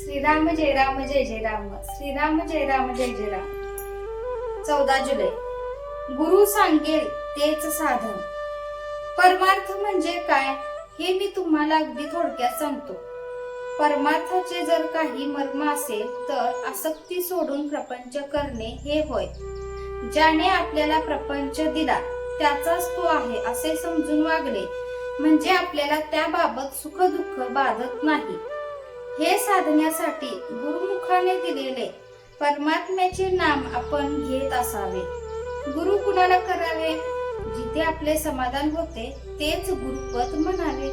श्रीराम जय राम जय जय राम श्रीराम जय राम जय जय राम चौदा जुलै. गुरु सांगेल तेच साधन. परमार्थ म्हणजे काय हे मी तुम्हाला अगदी थोडक्यात सांगतो. परमार्थाचे जर काही मर्म असेल तर आसक्ती सोडून प्रपंच करणे हे होय. ज्याने आपल्याला प्रपंच दिला त्याचाच तो आहे असे समजून वागले म्हणजे आपल्याला त्याबाबत सुख दुःख बाधत नाही. हे साधण्यासाठी गुरुमुखाने दिलेले परमात्म्याचे नाम आपण घेत असावे. गुरु कुणाला करावे? जिथे आपले समाधान होते तेच गुरुपद म्हणावे.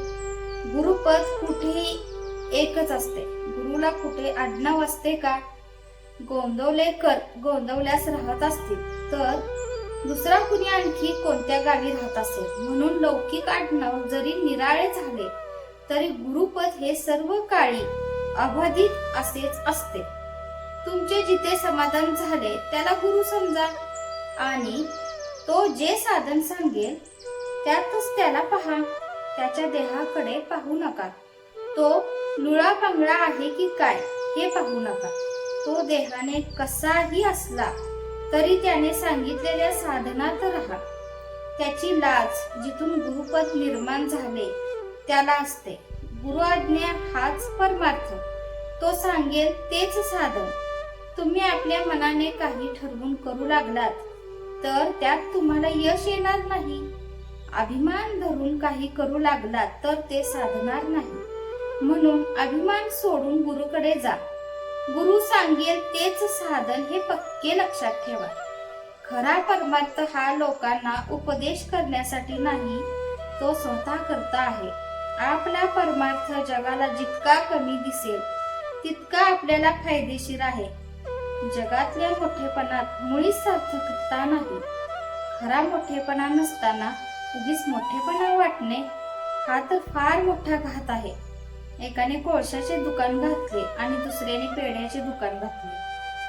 गुरुपद कुठेही एकच असते. गुरुला कुठे आडनाव असते का? गोंदवलेकर गोंदवल्यास राहत असतील. तर दुसरा कुणी आणखी कोणत्या गावी राहत असेल? म्हणून लौकिक आडनाव जरी निराळे झाले तरी गुरुपद हे सर्व काळी अबाधित असेच असते. तुमचे जिथे समाधान झाले त्याला गुरु समजा. आणि तो जे साधन सांगेल त्यातच त्याला पहा. त्याच्या देहाकडे पाहू नका. तो लुळा पांगळा आहे की काय हे पाहू नका. तो देहाने कसाही असला तरी त्याने सांगितलेल्या साधनात राहा. त्याची लाज जिथून गुरुपद निर्माण झाले त्याला असते. गुरुआज्ञा हाच परमार्थ. तो सांगेल तेच साधन. तुम्ही आपल्या मनाने काही ठरवून करू लागलात तर त्यात तुम्हाला यश येणार नाही. अभिमान धरून काही करू लागलात तर ते साधणार नाही. म्हणून अभिमान सोडून गुरुकडे जा. गुरु सांगेल तेच साधन हे पक्के लक्षात ठेवा. खरा परमार्थ हा लोकांना उपदेश करण्यासाठी नाही तो स्वतः करता आहे. आपला परमार्थ जगाला जितका कमी दिसेल तितका आपल्याला फायदेशीर आहे. जगातल्या मोठेपणात मुळीच सार्थकता नाही. खरा मोठेपणा नसताना उगीच मोठेपणा वाटणे हा तर फार मोठा घात आहे. एकाने कोळशाचे दुकान घातले आणि दुसऱ्याने पेढ्याचे दुकान घातले.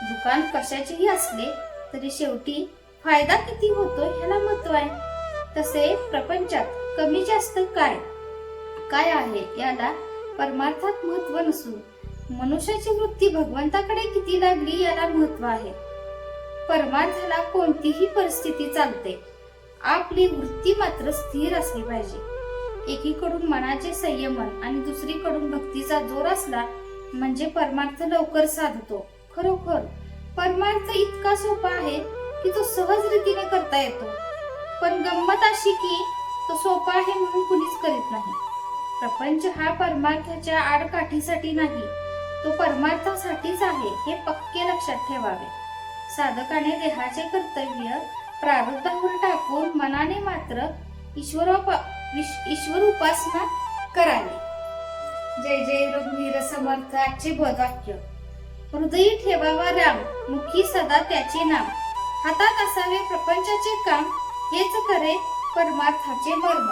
दुकान कशाचेही असले तरी शेवटी फायदा किती होतो ह्याला महत्त्व आहे. तसे प्रपंचात कमी जास्त काय? काय आहे याला परमार्थात महत्त्व नसून. मनुष्याची वृत्ती भगवंताकडे किती लागली याला महत्त्व आहे. परमार्थाला कोणतीही परिस्थिती चालते. आपली वृत्ती मात्र स्थिर असली पाहिजे. एकीकडून मनाचे संयमन आणि दुसरीकडून भक्तीचा जोर असला म्हणजे परमार्थ लवकर साधतो. खरोखर परमार्थ इतका सोपा आहे की तो सहज रीतीने करता येतो. पण गंमत अशी की तो सोपा आहे म्हणून कुणीच करीत नाही. प्रपंच हा परमार्थाच्या आडकाठीसाठी नाही तो परमार्थासाठीच आहे हे पक्के लक्षात ठेवावे. साधकाने देहाचे कर्तव्य प्रारब्धावर टाकून मनाने मात्र ईश्वरोपा ईश्वर उपासना करावी. जय जय रघुवीर समर्थ आजचे बोधवाक्य हृदयी ठेवावा राम मुखी सदा त्याचे नाम. हातात असावे प्रपंचाचे काम हेच करे परमार्थाचे मर्म